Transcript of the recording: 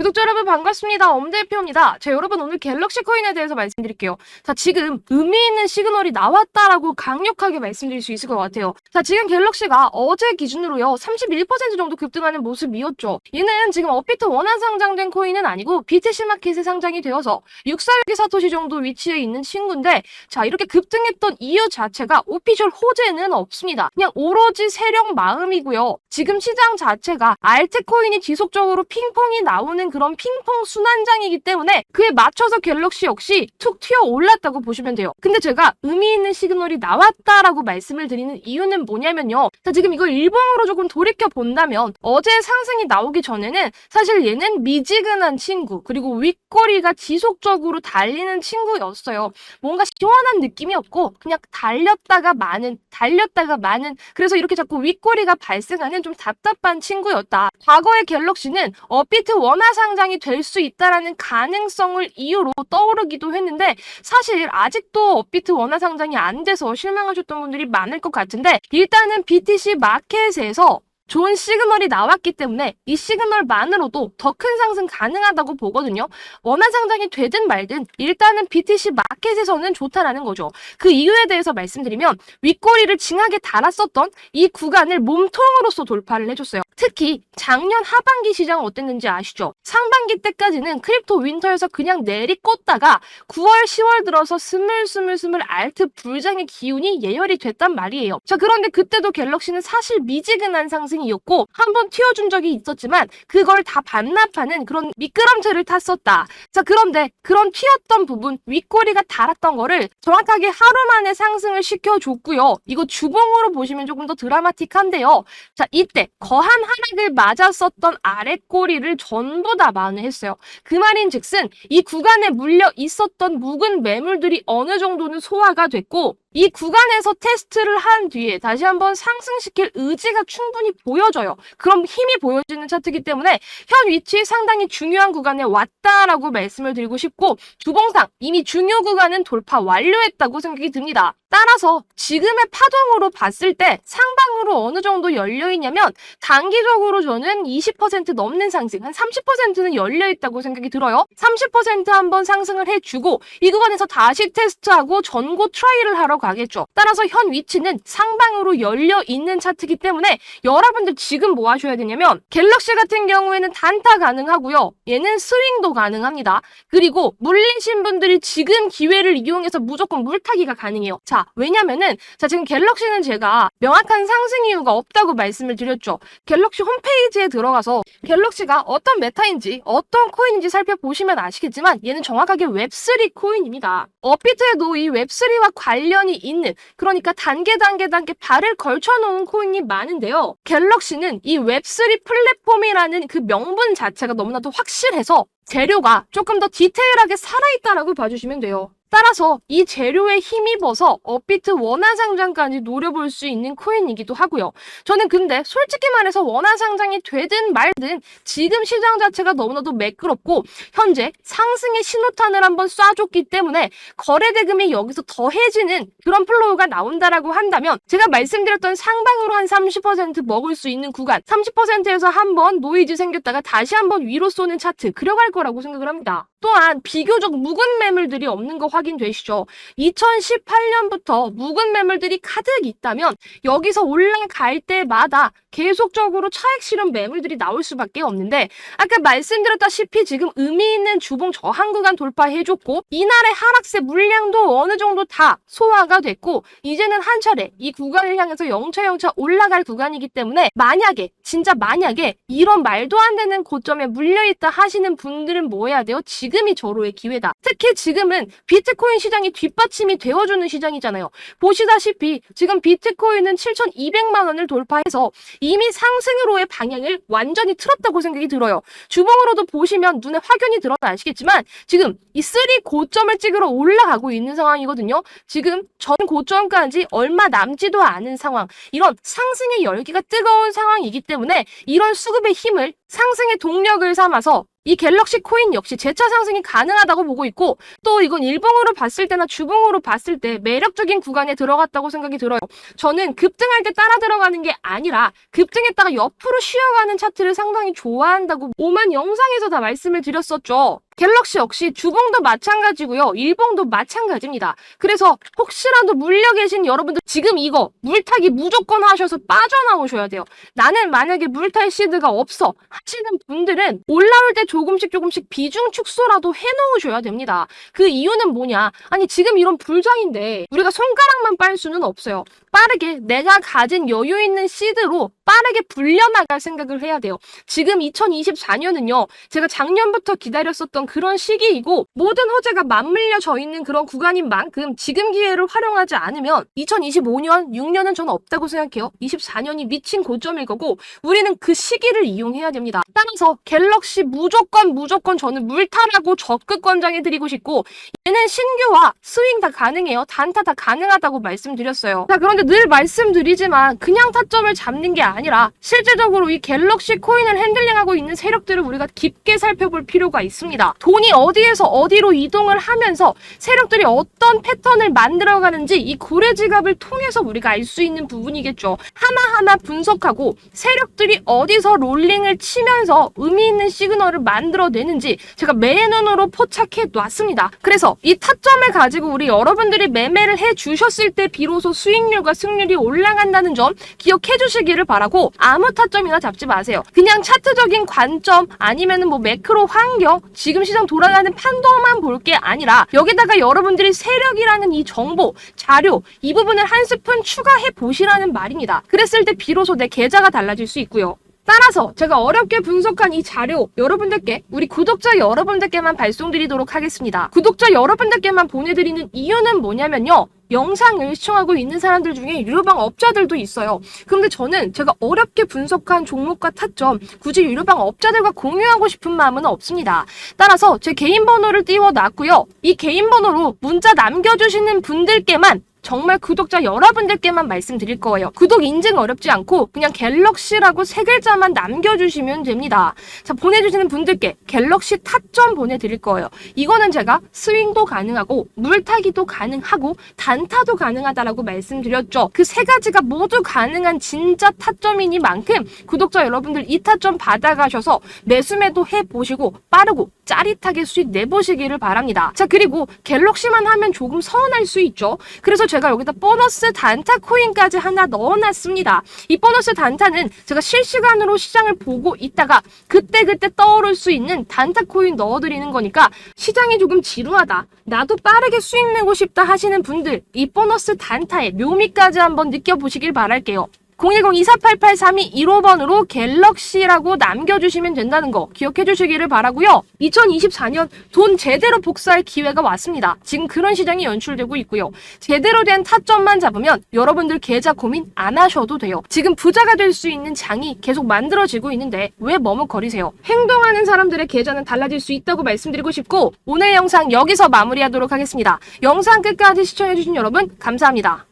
구독자 여러분 반갑습니다. 엄대표입니다. 자, 여러분 오늘 갤럭시 코인에 대해서 말씀드릴게요. 자, 지금 의미 있는 시그널이 나왔다라고 강력하게 말씀드릴 수 있을 것 같아요. 자, 지금 갤럭시가 어제 기준으로요, 31% 정도 급등하는 모습이었죠. 얘는 지금 업비트 원화 상장된 코인은 아니고 BTC 마켓에 상장이 되어서 646의 사토시 정도 위치에 있는 친구인데, 자, 이렇게 급등했던 이유 자체가 오피셜 호재는 없습니다. 그냥 오로지 세력 마음이고요. 지금 시장 자체가 알트 코인이 지속적으로 핑퐁이 나오는 그런 핑퐁 순환장이기 때문에 그에 맞춰서 갤럭시 역시 툭 튀어 올랐다고 보시면 돼요. 근데 제가 의미 있는 시그널이 나왔다라고 말씀을 드리는 이유는 뭐냐면요. 자, 지금 이걸 일본어로 조금 돌이켜 본다면 어제 상승이 나오기 전에는 사실 얘는 미지근한 친구 그리고 윗꼬리가 지속적으로 달리는 친구였어요. 뭔가 시원한 느낌이 없고 그냥 달렸다가 많은 달렸다가 많은 그래서 이렇게 자꾸 윗꼬리가 발생하는 좀 답답한 친구였다. 과거의 갤럭시는 업비트 원화 상장이 될 수 있다라는 가능성을 이유로 떠오르기도 했는데 사실 아직도 업비트 원화 상장이 안 돼서 실망하셨던 분들이 많을 것 같은데 일단은 BTC 마켓에서 좋은 시그널이 나왔기 때문에 이 시그널만으로도 더 큰 상승 가능하다고 보거든요. 원화 상장이 되든 말든 일단은 BTC 마 켓에서는 좋다라는 거죠. 그 이유에 대해서 말씀드리면 윗꼬리를 징하게 달았었던 이 구간을 몸통으로서 돌파를 해줬어요. 특히 작년 하반기 시장 어땠는지 아시죠? 상반기 때까지는 크립토 윈터에서 그냥 내리꽂다가 9월, 10월 들어서 스물스물스물 알트 불장의 기운이 예열이 됐단 말이에요. 자, 그런데 그때도 갤럭시는 사실 미지근한 상승이었고 한 번 튀어준 적이 있었지만 그걸 다 반납하는 그런 미끄럼틀을 탔었다. 자, 그런데 그런 튀었던 부분, 윗꼬리가 달았던 거를 정확하게 하루 만에 상승을 시켜줬고요. 이거 주봉으로 보시면 조금 더 드라마틱한데요. 자, 이때 거한 하락을 맞았었던 아랫꼬리를 전부 다 만회했어요. 그 말인 즉슨 이 구간에 물려 있었던 묵은 매물들이 어느 정도는 소화가 됐고 이 구간에서 테스트를 한 뒤에 다시 한번 상승시킬 의지가 충분히 보여져요. 그럼 힘이 보여지는 차트이기 때문에 현 위치 상당히 중요한 구간에 왔다라고 말씀을 드리고 싶고 주봉상 이미 중요 구간은 돌파 완료했다고 생각이 듭니다. 따라서 지금의 파동으로 봤을 때 상방으로 어느 정도 열려 있냐면 단기적으로 저는 20% 넘는 상승, 한 30%는 열려 있다고 생각이 들어요. 30% 한번 상승을 해주고 이 구간에서 다시 테스트하고 전고 트라이를 하러 가겠죠. 따라서 현 위치는 상방으로 열려 있는 차트이기 때문에 여러분들 지금 뭐 하셔야 되냐면 갤럭시 같은 경우에는 단타 가능하고요. 얘는 스윙도 가능합니다. 그리고 물리신 분들이 지금 기회를 이용해서 무조건 물타기가 가능해요. 자, 왜냐면은 자 지금 갤럭시는 제가 명확한 상승 이유가 없다고 말씀을 드렸죠. 갤럭시 홈페이지에 들어가서 갤럭시가 어떤 메타인지 어떤 코인인지 살펴보시면 아시겠지만 얘는 정확하게 웹3 코인입니다. 업비트에도 이 웹3와 관련이 있는 그러니까 단계 단계 단계 발을 걸쳐놓은 코인이 많은데요. 갤럭시는 이 웹3 플랫폼이라는 그 명분 자체가 너무나도 확실해서 재료가 조금 더 디테일하게 살아있다라고 봐주시면 돼요. 따라서 이 재료에 힘입어서 업비트 원화 상장까지 노려볼 수 있는 코인이기도 하고요. 저는 근데 솔직히 말해서 원화 상장이 되든 말든 지금 시장 자체가 너무나도 매끄럽고 현재 상승의 신호탄을 한번 쏴줬기 때문에 거래 대금이 여기서 더해지는 그런 플로우가 나온다라고 한다면 제가 말씀드렸던 상방으로 한 30% 먹을 수 있는 구간 30%에서 한번 노이즈 생겼다가 다시 한번 위로 쏘는 차트 그려갈 거라고 생각을 합니다. 또한 비교적 묵은 매물들이 없는 거 확인되시죠? 2018년부터 묵은 매물들이 가득 있다면 여기서 올라갈 때마다 계속적으로 차익 실현 매물들이 나올 수밖에 없는데 아까 말씀드렸다시피 지금 의미 있는 주봉 저항 구간 돌파해줬고 이날의 하락세 물량도 어느 정도 다 소화가 됐고 이제는 한 차례 이 구간을 향해서 영차영차 올라갈 구간이기 때문에 만약에 진짜 만약에 이런 말도 안 되는 고점에 물려있다 하시는 분들은 뭐 해야 돼요? 지금이 절호의 기회다. 특히 지금은 비트코인 시장이 뒷받침이 되어주는 시장이잖아요. 보시다시피 지금 비트코인은 7,200만 원을 돌파해서 이미 상승으로의 방향을 완전히 틀었다고 생각이 들어요. 주봉으로도 보시면 눈에 확연히 드러나 아시겠지만 지금 이 3 고점을 찍으러 올라가고 있는 상황이거든요. 지금 전 고점까지 얼마 남지도 않은 상황. 이런 상승의 열기가 뜨거운 상황이기 때문에 이런 수급의 힘을 상승의 동력을 삼아서 이 갤럭시 코인 역시 재차 상승이 가능하다고 보고 있고 또 이건 일봉으로 봤을 때나 주봉으로 봤을 때 매력적인 구간에 들어갔다고 생각이 들어요. 저는 급등할 때 따라 들어가는 게 아니라 급등했다가 옆으로 쉬어가는 차트를 상당히 좋아한다고 오만 영상에서 다 말씀을 드렸었죠. 갤럭시 역시 주봉도 마찬가지고요. 일봉도 마찬가지입니다. 그래서 혹시라도 물려 계신 여러분들 지금 이거 물타기 무조건 하셔서 빠져나오셔야 돼요. 나는 만약에 물탈 시드가 없어 하시는 분들은 올라올 때 조금씩 조금씩 비중 축소라도 해놓으셔야 됩니다. 그 이유는 뭐냐? 아니 지금 이런 불장인데 우리가 손가락만 빨 수는 없어요. 빠르게 내가 가진 여유 있는 시드로 빠르게 불려나갈 생각을 해야 돼요. 지금 2024년은요. 제가 작년부터 기다렸었던 그런 시기이고 모든 호재가 맞물려져 있는 그런 구간인 만큼 지금 기회를 활용하지 않으면 2025년, 6년은 저는 없다고 생각해요. 24년이 미친 고점일 거고 우리는 그 시기를 이용해야 됩니다. 따라서 갤럭시 무조건 무조건 저는 물타라고 적극 권장해 드리고 싶고 얘는 신규와 스윙 다 가능해요. 단타 다 가능하다고 말씀드렸어요. 자, 그런데 늘 말씀드리지만 그냥 타점을 잡는 게 아니라 실제적으로 이 갤럭시 코인을 핸들링하고 있는 세력들을 우리가 깊게 살펴볼 필요가 있습니다. 돈이 어디에서 어디로 이동을 하면서 세력들이 어떤 패턴을 만들어가는지 이 고래 지갑을 통해서 우리가 알 수 있는 부분이겠죠. 하나하나 분석하고 세력들이 어디서 롤링을 치면서 의미 있는 시그널을 만들어내는지 제가 맨눈으로 포착해 놨습니다. 그래서 이 타점을 가지고 우리 여러분들이 매매를 해 주셨을 때 비로소 수익률과 승률이 올라간다는 점 기억해 주시기를 바라고 아무 타점이나 잡지 마세요. 그냥 차트적인 관점 아니면은 뭐 매크로 환경 지금 시장 돌아가는 판도만 볼 게 아니라 여기다가 여러분들이 세력이라는 이 정보 자료 이 부분을 한 스푼 추가해 보시라는 말입니다. 그랬을 때 비로소 내 계좌가 달라질 수 있고요. 따라서 제가 어렵게 분석한 이 자료 여러분들께 우리 구독자 여러분들께만 발송드리도록 하겠습니다. 구독자 여러분들께만 보내드리는 이유는 뭐냐면요. 영상을 시청하고 있는 사람들 중에 유료방 업자들도 있어요. 그런데 저는 제가 어렵게 분석한 종목과 타점 굳이 유료방 업자들과 공유하고 싶은 마음은 없습니다. 따라서 제 개인 번호를 띄워놨고요. 이 개인 번호로 문자 남겨주시는 분들께만 정말 구독자 여러분들께만 말씀드릴 거예요. 구독 인증 어렵지 않고 그냥 갤럭시라고 세 글자만 남겨주시면 됩니다. 자, 보내주시는 분들께 갤럭시 타점 보내드릴 거예요. 이거는 제가 스윙도 가능하고 물타기도 가능하고 단타도 가능하다라고 말씀드렸죠. 그 세 가지가 모두 가능한 진짜 타점이니만큼 구독자 여러분들 이 타점 받아가셔서 매수매도 해보시고 빠르고 짜릿하게 수익 내보시기를 바랍니다. 자, 그리고 갤럭시만 하면 조금 서운할 수 있죠. 그래서 제가 여기다 보너스 단타 코인까지 하나 넣어놨습니다. 이 보너스 단타는 제가 실시간으로 시장을 보고 있다가 그때그때 떠오를 수 있는 단타 코인 넣어드리는 거니까 시장이 조금 지루하다. 나도 빠르게 수익 내고 싶다 하시는 분들 이 보너스 단타의 묘미까지 한번 느껴보시길 바랄게요. 010-2488-3215번으로 갤럭시라고 남겨주시면 된다는 거 기억해 주시기를 바라고요. 2024년 돈 제대로 복사할 기회가 왔습니다. 지금 그런 시장이 연출되고 있고요. 제대로 된 타점만 잡으면 여러분들 계좌 고민 안 하셔도 돼요. 지금 부자가 될 수 있는 장이 계속 만들어지고 있는데 왜 머뭇거리세요? 행동하는 사람들의 계좌는 달라질 수 있다고 말씀드리고 싶고 오늘 영상 여기서 마무리하도록 하겠습니다. 영상 끝까지 시청해주신 여러분 감사합니다.